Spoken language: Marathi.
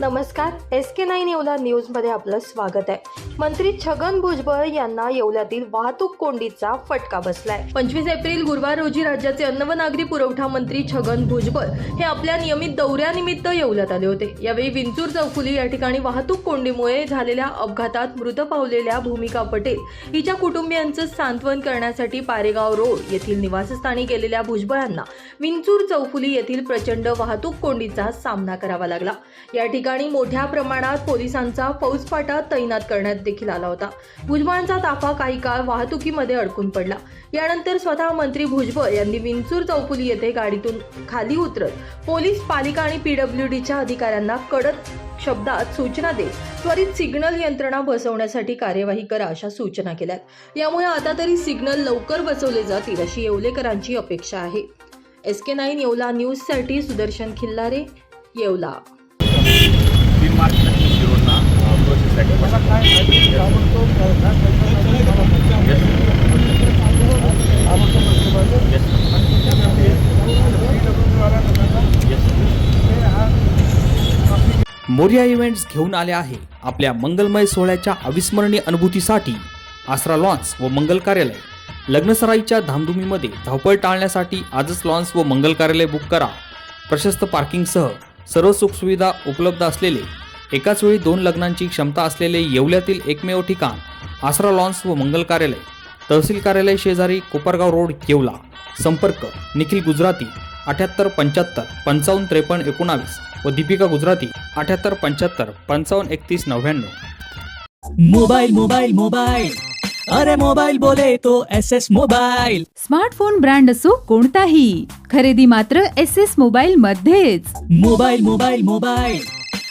नमस्कार एस के नाईन येवला न्यूजमध्ये आपलं स्वागत आहे. मंत्री छगन भुजबळ यांना येवल्यातील वाहतूक कोंडीचा फटका बसलाय. पंचवीस एप्रिल गुरुवार रोजी राज्याचे अन्न व नागरी पुरवठा मंत्री छगन भुजबळ हे आपल्या नियमित दौऱ्यानिमित्त येवल्यात आले होते. यावेळी विंचूर चौफुली या ठिकाणी वाहतूक कोंडीमुळे झालेल्या अपघातात मृत पावलेल्या भूमिका पटेल हिच्या कुटुंबियांचं सांत्वन करण्यासाठी पारेगाव रोड येथील निवासस्थानी गेलेल्या भुजबळांना विंचूर चौफुली येथील प्रचंड वाहतूक कोंडीचा सामना करावा लागला. या ठिकाणी मोठ्या प्रमाणात पोलिसांचा फौजफाटा तैनात करण्यात देखील आला होता. भुजबळांचा ताफा काही काळ वाहतुकीमध्ये अडकून पडला. यानंतर स्वतः मंत्री भुजबळ यांनी विंचूर चौफुली येथे गाडीतून खाली उतरत पोलीस पालिका आणि पीडब्ल्यू डीच्या अधिकाऱ्यांना कडक शब्दात सूचना देत त्वरित सिग्नल यंत्रणा बसवण्यासाठी कार्यवाही करा अशा सूचना केल्यात. यामुळे आता तरी सिग्नल लवकर बसवले जातील अशी येवलेकरांची अपेक्षा आहे. एस के नाईन येवला न्यूजसाठी सुदर्शन खिल्लारे येवला. मार्च शिरोडला मोरिया इव्हेंट्स घेऊन आले आहे आपल्या मंगलमय सोहळ्याच्या अविस्मरणीय अनुभूतीसाठी आसरा लॉन्स व मंगल कार्यालय. लग्नसराईच्या धामधुमीमध्ये धावपळ टाळण्यासाठी आजच लॉन्स व मंगल कार्यालय बुक करा. प्रशस्त पार्किंगसह सर्व सुखसुविधा उपलब्ध असलेले एकाच वेळी दोन लग्नांची क्षमता असलेले येवल्यातील एकमेव ठिकाण आसरा लॉन्स व मंगल कार्यालय. तहसील कार्यालय शेजारी कोपरगाव रोड येवला. संपर्क निखिल गुजराती अठ्याहत्तर पंच्याहत्तर पंचावन्न त्रेपन्न एकोणावीस व दीपिका गुजराती अठ्याहत्तर पंच्याहत्तर पंचावन्न एकतीस नव्याण्णव. मोबाइल मोबाइल मोबाइल अरे मोबाइल बोले तो S S mobile smartphone brand असो कोणताही खरेदी मात्र एस एस मोबाईल मध्येच मोबाइल मोबाइल मोबाइल